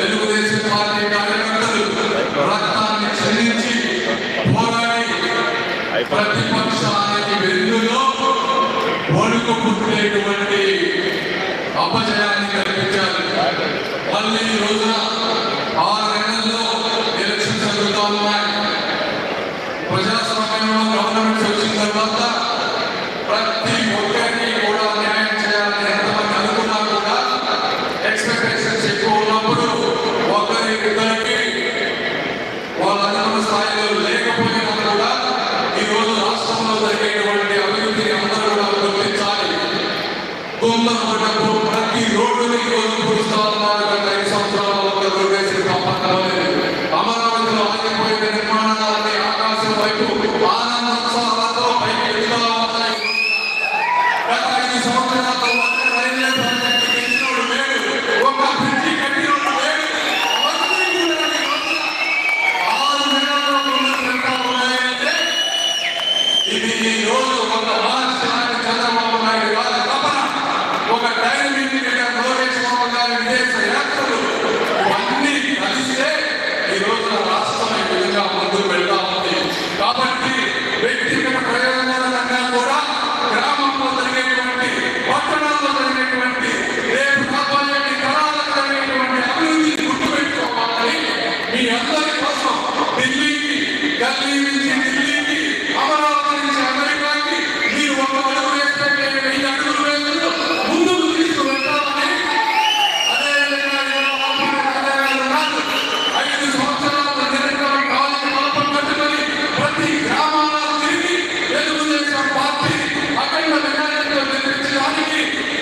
Telugu Desam party కార్యకర్తలు రక్తాన్ని చెల్లించి అపజయాన్ని కల్పించారు. మళ్ళీ ఈ రోజున ప్రతి రోడ్డు అమరావతిలో ఆగిపోయిన నిర్మాణాలని ఆకాశం వైపు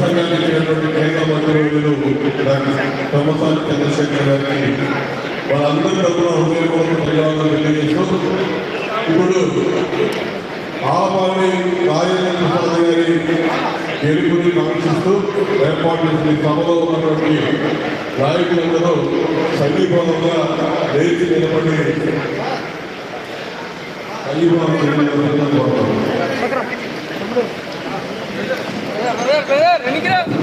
సంఘానికి కేంద్ర మంత్రులు ప్రమోసాలు చంద్రశేఖర్ గారికి వాళ్ళందరూ తరఫున హృదయపూర్వక ధన్యవాదాలు తెలియజేస్తూ ఇప్పుడు ఆలపాటి రాజేంద్ర ప్రసాద్ గారి గెలుపుని కాంక్షిస్తూ ఏర్పాటు చేసిన సభలో ఉన్నటువంటి నాయకులందరూ సంఘీభావంగా లేచి నిలబడి సంఘీభావం 行くよ